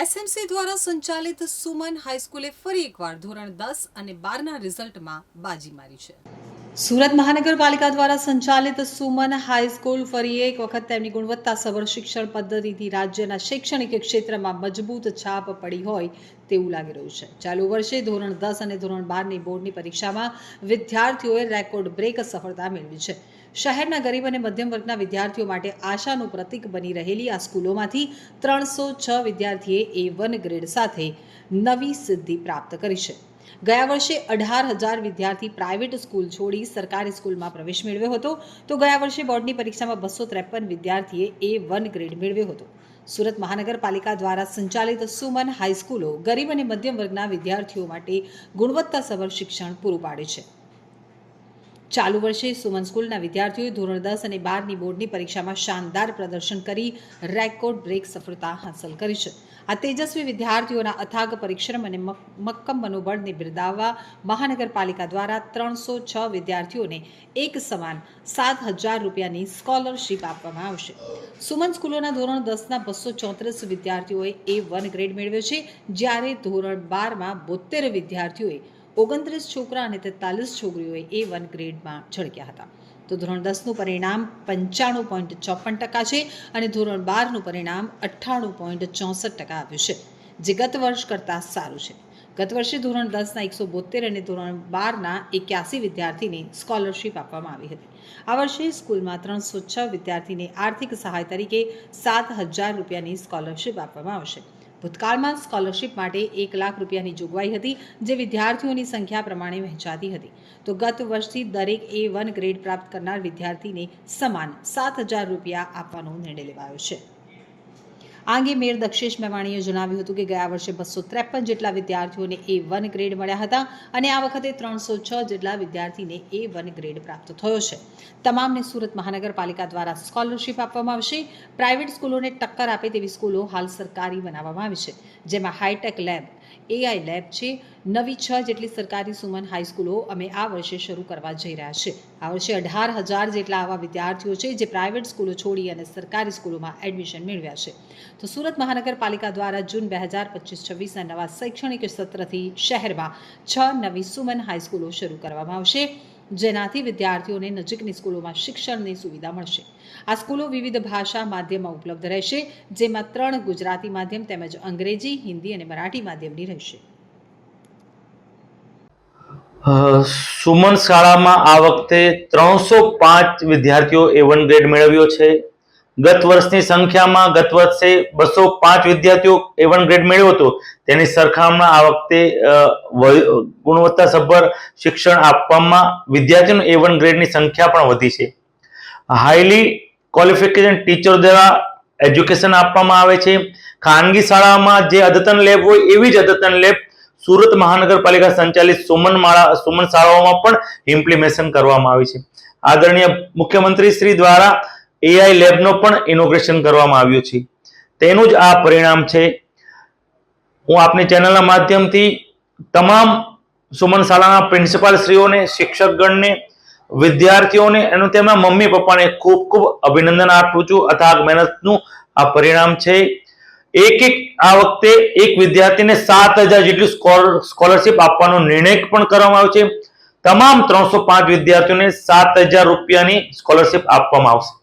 SMC દ્વારા સંચાલિત સુમન હાઈસ્કૂલે ફરી એકવાર ધોરણ દસ અને બારના રિઝલ્ટમાં બાજી મારી છે. સુરત મહાનગરપાલિકા દ્વારા સંચાલિત સુમન હાઈસ્કૂલ ફરી એક વખત તેમની ગુણવત્તાસભર શિક્ષણ પદ્ધતિથી રાજ્યના શૈક્ષણિક ક્ષેત્રમાં મજબૂત છાપ પડી હોય તેવું લાગી રહ્યું છે. ચાલુ વર્ષે ધોરણ દસ અને ધોરણ બારની બોર્ડની પરીક્ષામાં વિદ્યાર્થીઓએ રેકોર્ડ બ્રેક સફળતા મેળવી છે. શહેરના ગરીબ અને મધ્યમ વર્ગના વિદ્યાર્થીઓ માટે આશાનું પ્રતીક બની રહેલી આ સ્કૂલોમાંથી ત્રણસો છ વિદ્યાર્થીએ એ વન ગ્રેડ સાથે નવી સિદ્ધિ પ્રાપ્ત કરી છે. ગયા વર્ષે અઢાર હજાર વિદ્યાર્થી પ્રાઇવેટ સ્કૂલ છોડી સરકારી સ્કૂલમાં પ્રવેશ મેળવ્યો હતો. તો ગયા વર્ષે બોર્ડની પરીક્ષામાં બસો ત્રેપન વિદ્યાર્થીએ એ વન ગ્રેડ મેળવ્યો હતો. સુરત મહાનગરપાલિકા દ્વારા સંચાલિત સુમન હાઈસ્કૂલો ગરીબ અને મધ્યમ વર્ગના વિદ્યાર્થીઓ માટે ગુણવત્તાસભર શિક્ષણ પૂરું પાડે છે. ચાલુ વર્ષે સુમન સ્કૂલના વિદ્યાર્થીઓએ ધોરણ દસ અને બારની બોર્ડની પરીક્ષામાં શાનદાર પ્રદર્શન કરી રેકોર્ડ બ્રેક સફળતા હાંસલ કરી છે. આ તેજસ્વી વિદ્યાર્થીઓના અથાગ પરિશ્રમ અને મક્કમ મનોબળને બિરદાવવા મહાનગરપાલિકા દ્વારા ત્રણસો છ વિદ્યાર્થીઓને એક સમાન સાત હજાર રૂપિયાની સ્કોલરશીપ આપવામાં આવશે. સુમન સ્કૂલોના ધોરણ દસના બસો ચોત્રીસ વિદ્યાર્થીઓએ એ વન ગ્રેડ મેળવ્યો છે, જ્યારે ધોરણ બારમાં બોતેર વિદ્યાર્થીઓએ ઓગણત્રીસ છોકરા અને તેતાલીસ છોકરીઓએ એ વન ગ્રેડમાં ઝળક્યા હતા. તો ધોરણ દસનું પરિણામ પંચાણું પોઈન્ટ ચોપન ટકા છે અને ધોરણ બારનું પરિણામ અઠ્ઠાણું પોઈન્ટ ચોસઠ ટકા આવ્યું છે, જે ગત વર્ષ કરતાં સારું છે. ગત વર્ષે ધોરણ દસના એકસો બોતેર અને ધોરણ બારના એક્યાસી વિદ્યાર્થીને સ્કોલરશીપ આપવામાં આવી હતી. આ વર્ષે સ્કૂલમાં ત્રણસો છ વિદ્યાર્થીને આર્થિક સહાય તરીકે સાત હજાર રૂપિયાની સ્કોલરશીપ આપવામાં આવશે. ભૂતકાળમાં સ્કોલરશીપ માટે એક લાખ રૂપિયાની જોગવાઈ હતી, જે વિદ્યાર્થીઓની સંખ્યા પ્રમાણે વહેંચાતી હતી. તો ગત વર્ષથી દરેક એ વન ગ્રેડ પ્રાપ્ત કરનાર વિદ્યાર્થીને સમાન સાત હજાર રૂપિયા આપવાનો નિર્ણય લેવાયો છે. આ અંગે મેયર દક્ષેશ મેવાણીએ જણાવ્યું હતું કે ગયા વર્ષે બસો ત્રેપન જેટલા વિદ્યાર્થીઓને એ વન ગ્રેડ મળ્યા હતા અને આ વખતે ત્રણસો છ જેટલા વિદ્યાર્થીને એ વન ગ્રેડ પ્રાપ્ત થયો છે. તમામને સુરત મહાનગરપાલિકા દ્વારા સ્કોલરશીપ આપવામાં આવશે. પ્રાઇવેટ સ્કૂલોને ટક્કર આપે તેવી સ્કૂલો હાલ સરકારી બનાવવામાં આવી છે, જેમાં હાઈટેક લેબ એઆઈ લેબ છે. નવી છ જેટલી સરકારી સુમન હાઈસ્કૂલો અમે આ વર્ષે શરૂ કરવા જઈ રહ્યા છે. આ વર્ષે અઢાર હજાર જેટલા આવા વિદ્યાર્થીઓ છે જે પ્રાઇવેટ સ્કૂલો છોડી અને સરકારી સ્કૂલોમાં એડમિશન મેળવ્યા છે. તો સુરત મહાનગરપાલિકા દ્વારા જૂન બે હજાર પચીસ છવ્વીસના નવા શૈક્ષણિક સત્રથી શહેરમાં છ નવી સુમન હાઈસ્કૂલો શરૂ કરવામાં આવશે. જેનાથી વિદ્યાર્થીઓને નજીકની સ્કૂલોમાં શિક્ષણની સુવિધા મળશે. આ સ્કૂલો વિવિધ ભાષા માધ્યમમાં ઉપલબ્ધ રહેશે, જેમાં ત્રણ ગુજરાતી માધ્યમ તેમજ અંગ્રેજી, હિન્દી અને મરાઠી માધ્યમની રહેશે. સુમન શાળામાં આ વખતે ત્રણસો પાંચ વિદ્યાર્થીઓ એ વન ગ્રેડ મેળવ્યો છે. ગત વર્ષની સંખ્યામાં ગત વર્ષે બસો પાંચ વિદ્યાર્થીઓ એ વન ગ્રેડ મેળવ્યો હતો. તેની સરખામણી આ વખતે ગુણવત્તાસભર શિક્ષણ આપવામાં વિદ્યાર્થીઓનો એ વન ગ્રેડની સંખ્યા પણ વધી છે. હાઈલી ક્વોલિફિકેશન ટીચર દ્વારા એજ્યુકેશન આપવામાં આવે છે. ખાનગી શાળામાં જે અદ્યતન લેબ હોય એવી જ અદ્યતન લેબ સુરત મહાનગરપાલિકા સંચાલિત સુમન માળા, સુમન શાળાઓમાં પણ ઇમ્પ્લિમેશન કરવામાં આવી છે. આદરણીય મુખ્યમંત્રી શ્રી દ્વારા એઆઈ લેબનો પણ ઇનોગ્રેશન કરવામાં આવ્યું છે. તેનું જ આ પરિણામ છે. હું આપની ચેનલના માધ્યમથી તમામ સુમન શાળાના પ્રિન્સિપાલ શ્રીઓને, શિક્ષકગણને, વિદ્યાર્થીઓને અને તેમના મમ્મી પપ્પાને ખૂબ ખૂબ અભિનંદન આપું છું. અથાગ મહેનતનું આ પરિણામ છે. એક એક આ વખતે એક વિદ્યાર્થીને સાત હજાર જેટલી સ્કોલરશીપ આપવાનો નિર્ણય પણ કરવામાં આવ્યો છે. તમામ ત્રણસો પાંચ વિદ્યાર્થીઓને સાત હજાર રૂપિયાની સ્કોલરશીપ આપવામાં આવશે.